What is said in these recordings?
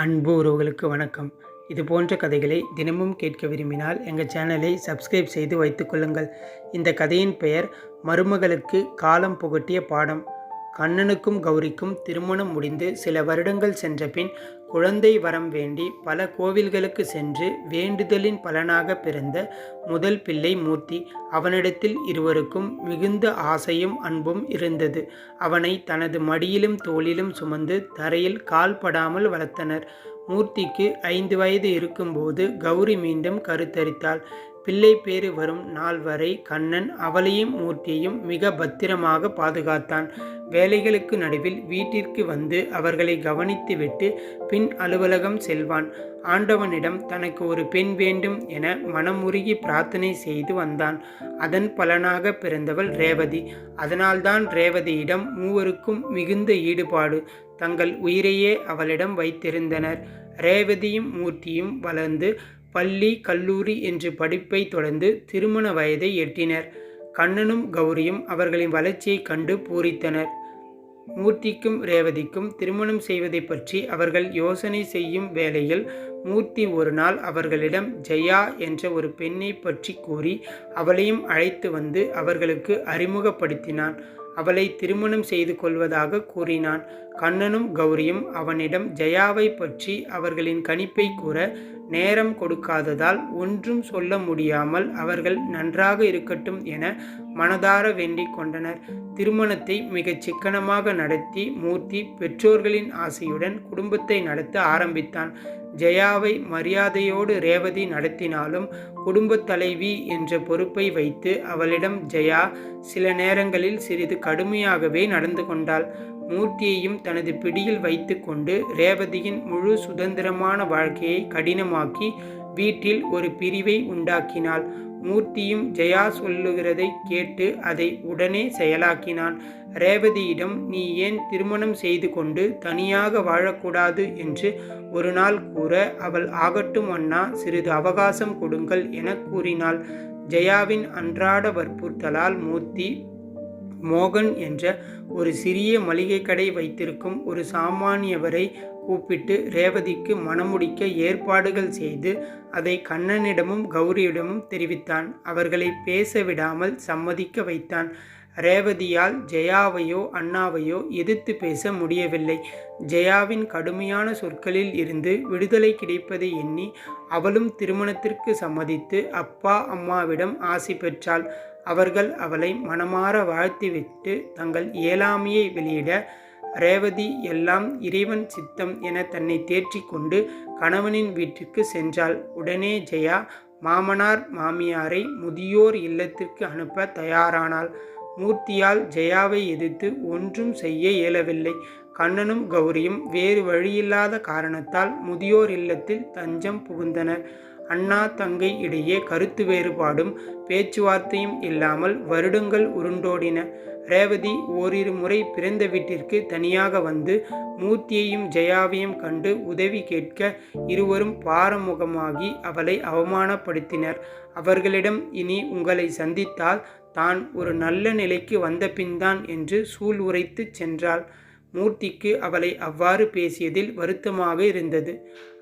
அன்பு உறவுகளுக்கு வணக்கம். இது போன்ற கதைகளை தினமும் கேட்க விரும்பினால் எங்கள் சேனலை சப்ஸ்கிரைப் செய்து வைத்துக்கொள்ளுங்கள் இந்த கதையின் பெயர் மருமகளுக்கு காலம் புகட்டிய பாடம். கண்ணனுக்கும் கௌரிக்கும் திருமணம் முடிந்து சில வருடங்கள் சென்ற பின் குழந்தை வரம் வேண்டி பல கோவில்களுக்கு சென்று வேண்டுதலின் பலனாக பிறந்த முதல் பிள்ளை மூர்த்தி அவனிடத்தில் இருவருக்கும் மிகுந்த ஆசையும் அன்பும் இருந்தது. அவனை தனது மடியிலும் தோளிலும் சுமந்து தரையில் கால்படாமல் வளர்த்தனர். மூர்த்திக்கு ஐந்து வயது இருக்கும்போது கௌரி மீண்டும் கருத்தரித்தாள். பிள்ளை பேறு வரும் நாள் வரை கண்ணன் அவளையும் மூர்த்தியையும் மிக பத்திரமாக பாதுகாத்தான். வேலைகளுக்கு நடுவில் வீட்டிற்கு வந்து அவர்களை கவனித்துவிட்டு பின் அலுவலகம் செல்வான். ஆண்டவனிடம் தனக்கு ஒரு பெண் வேண்டும் என மனமுருகி பிரார்த்தனை செய்து வந்தான். அதன் பலனாக பிறந்தவள் ரேவதி. அதனால்தான் ரேவதியிடம் மூவருக்கும் மிகுந்த ஈடுபாடு. தங்கள் உயிரையே அவளிடம் வைத்திருந்தனர். ரேவதியும் மூர்த்தியும் வளர்ந்து பள்ளி கல்லூரி என்று படிப்பை தொடர்ந்து திருமண வயதை எட்டினர். கண்ணனும் கௌரியும் அவர்களின் வளர்ச்சியைக் கண்டு பூரித்தனர். மூர்த்திக்கும் ரேவதிக்கும் திருமணம் செய்வதை பற்றி அவர்கள் யோசனை செய்யும் வேளையில் மூர்த்தி ஒரு நாள் அவர்களிடம் ஜெயா என்ற ஒரு பெண்ணை பற்றி கூறி அவளையும் அழைத்து வந்து அவர்களுக்கு அறிமுகப்படுத்தினான். அவளை திருமணம் செய்து கொள்வதாக கூறினான். கண்ணனும் கௌரியும் அவனிடம் ஜெயாவை பற்றி அவர்களின் கணிப்பை கூற நேரம் கொடுக்காததால் ஒன்றும் சொல்ல முடியாமல் அவர்கள் நன்றாக இருக்கட்டும் என மனதார வேண்டிக் கொண்டனர். திருமணத்தை மிகச் சிக்கனமாக நடத்தி மூர்த்தி பெற்றோர்களின் ஆசையுடன் குடும்பத்தை நடத்த ஆரம்பித்தான். ஜெயாவை மரியாதையோடு ரேவதி நடத்தினாலும் குடும்பத் தலைவி என்ற பொறுப்பை வைத்து அவளிடம் ஜெயா சில நேரங்களில் சிறிது கடுமையாகவே நடந்து கொண்டாள். மூர்த்தியையும் தனது பிடியில் வைத்துக்கொண்டு ரேவதியின் முழு சுதந்திரமான வாழ்க்கையை கடினமாக்கி வீட்டில் ஒரு பிரிவை உண்டாக்கினாள். மூர்த்தியும் ஜெயா சொல்லுகிறதை கேட்டு அதை உடனே செயலாக்கினான். ரேவதியிடம் நீ ஏன் திருமணம் செய்து கொண்டு தனியாக வாழக்கூடாது? என்று ஒரு நாள் கூற அவள் ஆகட்டும் அண்ணா சிறிது அவகாசம் கொடுங்கள் என கூறினாள். ஜெயாவின் அன்றாட வற்புறுத்தலால் மூர்த்தி மோகன் என்ற ஒரு சிறிய மளிகை கடை வைத்திருக்கும் ஒரு சாமானியவரை கூப்பிட்டு ரேவதிக்கு மணமுடிக்க ஏற்பாடுகள் செய்து அதை கண்ணனிடமும் கௌரியிடமும் தெரிவித்தான். அவர்களை பேச விடாமல் சம்மதிக்க வைத்தான். ரேவதியால் ஜெயாவையோ அண்ணாவையோ எதிர்த்து பேச முடியவில்லை. ஜெயாவின் கடுமையான சொற்களில் இருந்து விடுதலை கிடைப்பதை எண்ணி அவளும் திருமணத்திற்கு சம்மதித்து அப்பா அம்மாவிடம் ஆசி பெற்றாள். அவர்கள் அவளை மனமாற வாழ்த்திவிட்டு தங்கள் இயலாமையை வெளியிட ரேவதி எல்லாம் இறைவன் சித்தம் என தன்னை தேற்றிக்கொண்டு கணவனின் வீட்டிற்கு சென்றாள். உடனே ஜெயா மாமனார் மாமியாரை முதியோர் இல்லத்திற்கு அனுப்ப தயாரானாள். மூர்த்தியால் ஜெயாவை எதிர்த்து ஒன்றும் செய்ய இயலவில்லை. கண்ணனும் கௌரியும் வேறு வழியில்லாத காரணத்தால் முதியோர் இல்லத்தில் தஞ்சம் புகுந்தனர். அண்ணா தங்கை இடையே கருத்து வேறுபாடும் பேச்சுவார்த்தையும் இல்லாமல் வருடங்கள் உருண்டோடின. ரேவதி ஓரிரு முறை பிறந்த வீட்டிற்கு தனியாக வந்து மூர்த்தியையும் ஜெயாவையும் கண்டு உதவி கேட்க இருவரும் பாரமுகமாகி அவளை அவமானப்படுத்தினர். அவர்களிடம் இனி உங்களை சந்தித்தால் தான் ஒரு நல்ல நிலைக்கு வந்த பின்தான் என்று சூள் உரைத்து சென்றாள். மூர்த்திக்கு அவளை அவ்வாறு பேசியதில் வருத்தமாக இருந்தது.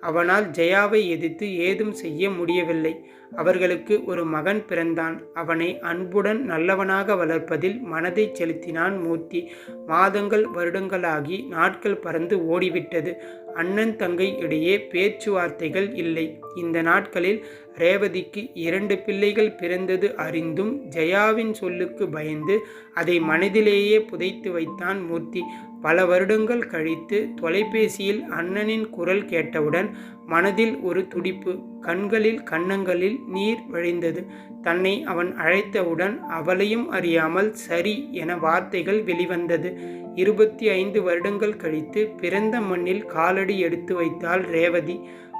அவனால் ஜெயாவை எதிர்த்து ஏதும் செய்ய முடியவில்லை. அவர்களுக்கு ஒரு மகன் பிறந்தான். அவனை அன்புடன் நல்லவனாக வளர்ப்பதில் மனதை செலுத்தினான் மூர்த்தி. மாதங்கள் வருடங்களாகி நாட்கள் பறந்து ஓடிவிட்டது. அண்ணன் தங்கை இடையே பேச்சுவார்த்தைகள் இல்லை. இந்த நாட்களில் ரேவதிக்கு இரண்டு பிள்ளைகள் பிறந்தது அறிந்தும் ஜெயாவின் சொல்லுக்கு பயந்து அதை மனதிலேயே புதைத்து வைத்தான் மூர்த்தி. பல வருடங்கள் கழித்து தொலைபேசியில் அண்ணனின் குரல் கேட்டவுடன் மனதில் ஒரு துடிப்பு கண்களில் கன்னங்களில் நீர் வழிந்தது. தன்னை அவன் அழைத்தவுடன் அவளையும் அறியாமல் சரி என வார்த்தைகள் வெளிவந்தது. இருபத்தி ஐந்து வருடங்கள் கழித்து பிறந்த மண்ணில் காலடி எடுத்து வைத்தாள் ரேவதி.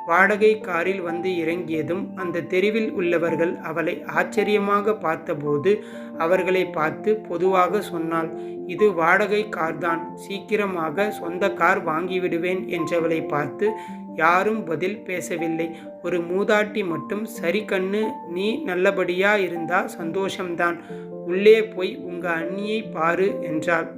வாடகை காரில் வந்து இறங்கியதும் அந்த தெருவில் உள்ளவர்கள் அவளை ஆச்சரியமாக பார்த்தபோது அவர்களை பார்த்து பொதுவாக சொன்னாள் இது வாடகை கார்தான் சீக்கிரமாக சொந்த கார் வாங்கிவிடுவேன் என்றவளை பார்த்து யாரும் பதில் பேசவில்லை. ஒரு மூதாட்டி மட்டும் சரி கண்ணு நீ நல்லபடியா இருந்தா சந்தோஷம்தான். உள்ளே போய் உங்க அண்ணியை பாரு என்றாள்.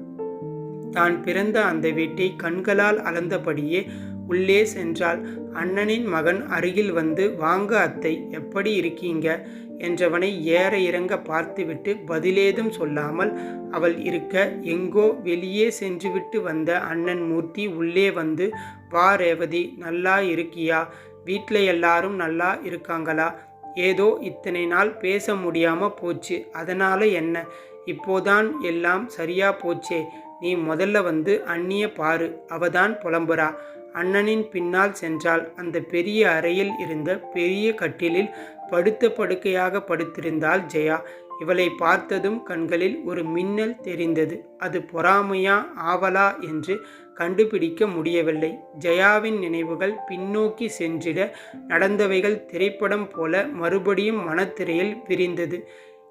தான் பிறந்த அந்த வீட்டை கண்களால் அளந்தபடியே உள்ளே சென்றாள். அண்ணனின் மகன் அருகில் வந்து வாங்க அத்தை எப்படி இருக்கீங்க? என்றவனை ஏற இறங்க பார்த்துவிட்டு பதிலேதும் சொல்லாமல் அவள் இருக்க எங்கோ வெளியே சென்றுவிட்டு வந்த அண்ணன் மூர்த்தி உள்ளே வந்து வா ரேவதி நல்லா இருக்கியா? வீட்டில் எல்லாரும் நல்லா இருக்காங்களா? ஏதோ இத்தனை நாள் பேச முடியாம போச்சு அதனால என்ன? இப்போதான் எல்லாம் சரியா போச்சே. நீ முதல்ல வந்து அண்ணிய பாரு அவதான் புலம்புறா. அண்ணனின் பின்னால் சென்றால் அந்த பெரிய அறையில் இருந்த பெரிய கட்டிலில் படுத்த படுக்கையாக படுத்திருந்தாள் ஜெயா. இவளை பார்த்ததும் கண்களில் ஒரு மின்னல் தெரிந்தது. அது பொறாமையா ஆவலா என்று கண்டுபிடிக்க முடியவில்லை. ஜெயாவின் நினைவுகள் பின்னோக்கி சென்றிட நடந்தவைகள் திரைப்படம் போல மறுபடியும் மனத்திரையில் விரிந்தது.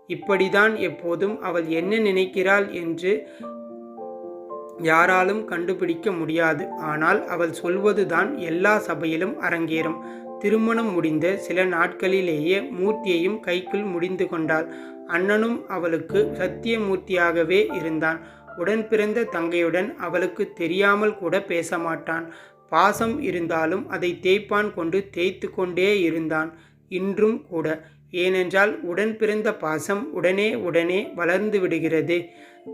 இப்படிதான் எப்போதும் அவள் என்ன நினைக்கிறாள் என்று யாராலும் கண்டுபிடிக்க முடியாது. ஆனால் அவள் சொல்வதுதான் எல்லா சபையிலும் அரங்கேறும். திருமணம் முடிந்த சில நாட்களிலேயே மூர்த்தியையும் கைக்குள் முடிந்து கொண்டாள். அண்ணனும் அவளுக்கு சத்தியமூர்த்தியாகவே இருந்தான். உடன் பிறந்த தங்கையுடன் அவளுக்கு தெரியாமல் கூட பேச மாட்டான். பாசம் இருந்தாலும் அதை தேய்ப்பான் கொண்டு தேய்த்து கொண்டே இருந்தான். இன்றும் கூட. ஏனென்றால் உடன் பிறந்த பாசம் உடனே உடனே வளர்ந்து விடுகிறது.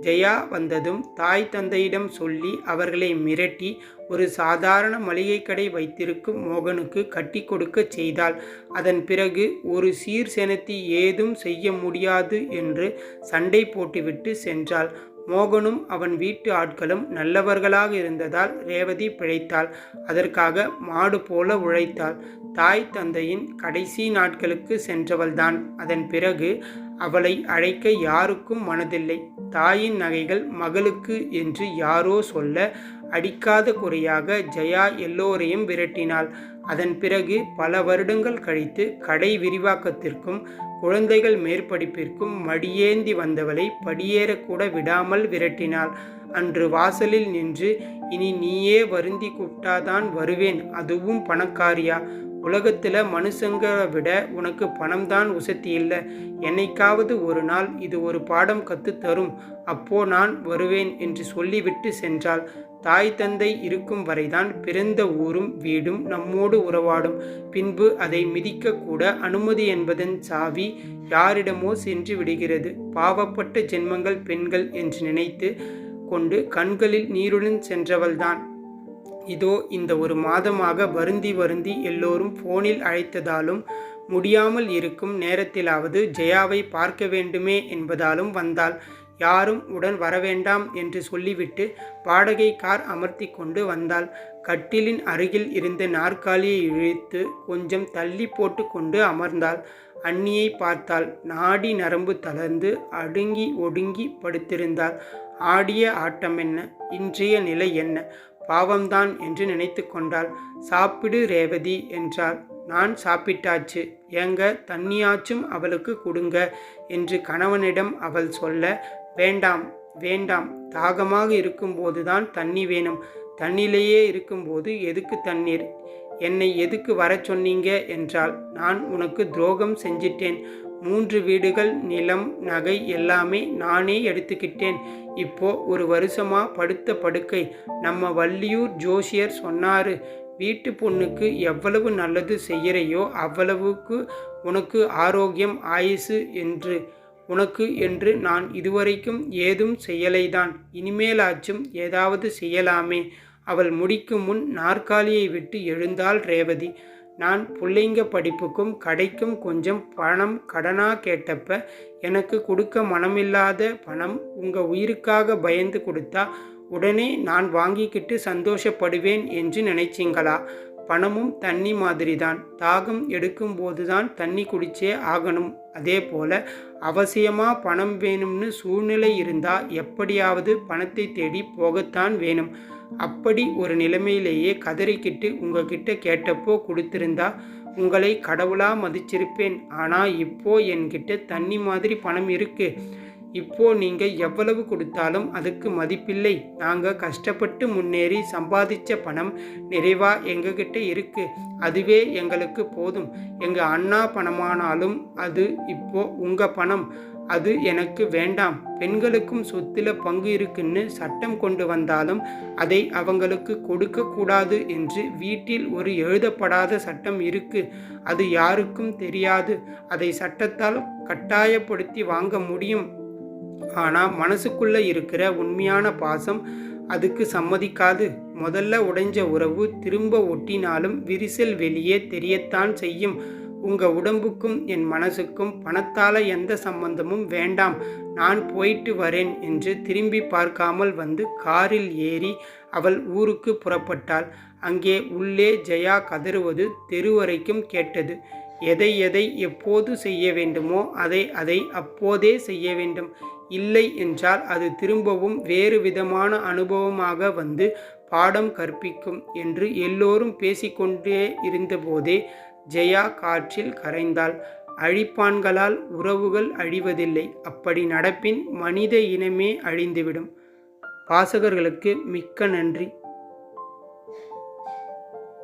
ஜெயா வந்ததும் தாய் தந்தையிடம் சொல்லி அவர்களை மிரட்டி ஒரு சாதாரண மளிகை கடை வைத்திருக்கும் மோகனுக்கு கட்டி கொடுக்க செய்தாள். அதன் பிறகு ஒரு சீர் செனத்தி ஏதும் செய்ய முடியாது என்று சண்டை போட்டுவிட்டு சென்றாள். மோகனும் அவன் வீட்டு ஆட்களும் நல்லவர்களாக இருந்ததால் ரேவதி பிழைத்தாள். அதற்காக மாடு போல உழைத்தாள். தாய் தந்தையின் கடைசி நாட்களுக்கு சென்றவள்தான். அதன் பிறகு அவளை அழைக்க யாருக்கும் மனதில்லை. தாயின் நகைகள் மகளுக்கு என்று யாரோ சொல்ல அடிக்காத குறையாக ஜெயா எல்லோரையும் விரட்டினாள். அதன் பிறகு பல வருடங்கள் கழித்து கடை விரிவாக்கத்திற்கும் குழந்தைகள் மேற்படிப்பிற்கும் மடியேந்தி வந்தவளை படியேறக்கூட விடாமல் விரட்டினாள். அன்று வாசலில் நின்று இனி நீயே வருந்தி கூப்பிட்டாதான் வருவேன். அதுவும் பணக்காரியா? உலகத்தில் மனுஷங்களை விட உனக்கு பணம் தான் உசத்தி இல்லை என்னைக்காவது ஒரு நாள் இது ஒரு பாடம் கற்று தரும். அப்போ நான் வருவேன் என்று சொல்லிவிட்டு சென்றாள். தாய் தந்தை இருக்கும் வரைதான் பிறந்த ஊரும் வீடும் நம்மோடு உறவாடும். பின்பு அதை மிதிக்கக்கூட அனுமதி என்பதன் சாவி யாரிடமோ சென்று விடுகிறது. பாவப்பட்ட ஜென்மங்கள் பெண்கள் என்று நினைத்து கொண்டு கண்களில் நீருடன் சென்றவள்தான். இதோ இந்த ஒரு மாதமாக வருந்தி வருந்தி எல்லோரும் போனில் அழைத்ததாலும் முடியாமல் இருக்கும் நேரத்திலாவது ஜெயாவை பார்க்க வேண்டுமே என்பதாலும் வந்தால் யாரும் உடன் வரவேண்டாம் என்று சொல்லிவிட்டு வாடகை கார் அமர்த்தி கொண்டு வந்தாள். கட்டிலின் அருகில் இருந்த நாற்காலியை இழுத்து கொஞ்சம் தள்ளி போட்டு கொண்டு அமர்ந்தாள். அண்ணியை பார்த்தாள். நாடி நரம்பு தளர்ந்து அடுங்கி ஒடுங்கி படுத்திருந்தாள். ஆடிய ஆட்டம் என்ன? இன்றைய நிலை என்ன? பாவம்தான் என்று நினைத்து கொண்டாள். சாப்பிடு ரேவதி என்றாள். நான் சாப்பிட்டாச்சு. ஏங்க தண்ணியாச்சும் அவளுக்கு கொடுங்க என்று கணவனிடம் அவள் சொல்ல வேண்டாம் வேண்டாம். தாகமாக இருக்கும்போதுதான் தண்ணி வேணும். தண்ணிலேயே இருக்கும்போது எதுக்கு தண்ணீர்? என்னை எதுக்கு வர சொன்னீங்க? என்றால் நான் உனக்கு துரோகம் செஞ்சிட்டேன். மூன்று வீடுகள் நிலம் நகை எல்லாமே நானே எடுத்துக்கிட்டேன். இப்போ ஒரு வருஷமா படுத்த படுக்கை. நம்ம வள்ளியூர் ஜோசியர் சொன்னாரு வீட்டு பொண்ணுக்கு எவ்வளவு நல்லது செய்கிறையோ அவ்வளவுக்கு உனக்கு ஆரோக்கியம் ஆயுசு என்று உனக்கு என்று நான் இதுவரைக்கும் ஏதும் செய்யலைதான். இனிமேலாச்சும் ஏதாவது செய்யலாமே. அவள் முடிக்கும் முன் நாற்காலியை விட்டு எழுந்தாள் ரேவதி. நான் பிள்ளைங்க படிப்புக்கும் கடைக்கும் கொஞ்சம் பணம் கடனாக கேட்டப்ப எனக்கு கொடுக்க மனமில்லாத பணம் உங்கள் உயிருக்காக பயந்து கொடுத்தா உடனே நான் வாங்கிக்கிட்டு சந்தோஷப்படுவேன் என்று நினைச்சிங்களா? பணமும் தண்ணி மாதிரி தான் தாகம் எடுக்கும்போது தான் தண்ணி குடிச்சே ஆகணும். அதே போல் அவசியமாக பணம் வேணும்னு சூழ்நிலை இருந்தால் எப்படியாவது பணத்தை தேடி போகத்தான் வேணும். அப்படி ஒரு நிலைமையிலேயே கதறிக்கிட்டு உங்ககிட்ட கேட்டப்போ கொடுத்திருந்தா உங்களை கடவுளாக மதிச்சிருப்பேன். ஆனால் இப்போ என்கிட்ட தண்ணி மாதிரி பணம் இருக்குது இப்போ நீங்கள் எவ்வளவு கொடுத்தாலும் அதுக்கு மதிப்பில்லை. நாங்கள் கஷ்டப்பட்டு முன்னேறி சம்பாதிச்ச பணம் நிறைவாக எங்ககிட்ட இருக்கு. அதுவே எங்களுக்கு போதும். எங்கள் அண்ணா பணமானாலும் அது இப்போ உங்கள் பணம். அது எனக்கு வேண்டாம். பெண்களுக்கும் சொத்தில் பங்கு இருக்குன்னு சட்டம் கொண்டு வந்தாலும் அதை அவங்களுக்கு கொடுக்க கூடாது என்று வீட்டில் ஒரு எழுதப்படாத சட்டம் இருக்கு. அது யாருக்கும் தெரியாது. அதை சட்டத்தால் கட்டாயப்படுத்தி வாங்க முடியும். ஆனால் மனசுக்குள்ளே இருக்கிற உண்மையான பாசம் அதுக்கு சம்மதிக்காது. முதல்ல உடைஞ்ச உறவு திரும்ப ஒட்டினாலும் விரிசல் வெளியே தெரியத்தான் செய்யும். உங்கள் உடம்புக்கும் என் மனசுக்கும் பணத்தால் எந்த சம்பந்தமும் வேண்டாம். நான் போயிட்டு வரேன் என்று திரும்பி பார்க்காமல் வந்து காரில் ஏறி அவள் ஊருக்கு புறப்பட்டாள். அங்கே உள்ளே ஜெயா கதறுவது தெரு வரைக்கும் கேட்டது. எதை எதை எப்போது செய்ய வேண்டுமோ அதை அதை அப்போதே செய்ய வேண்டும். இல்லை என்றால் அது திரும்பவும் வேறு விதமான அனுபவமாக வந்து பாடம் கற்பிக்கும் என்று எல்லோரும் பேசிக்கொண்டே இருந்தபோதே ஜெயா காற்றில் கரைந்தாள். அழிப்பான்களால் உறவுகள் அழிவதில்லை. அப்படி நடப்பின் மனித இனமே அழிந்துவிடும். வாசகர்களுக்கு மிக்க நன்றி.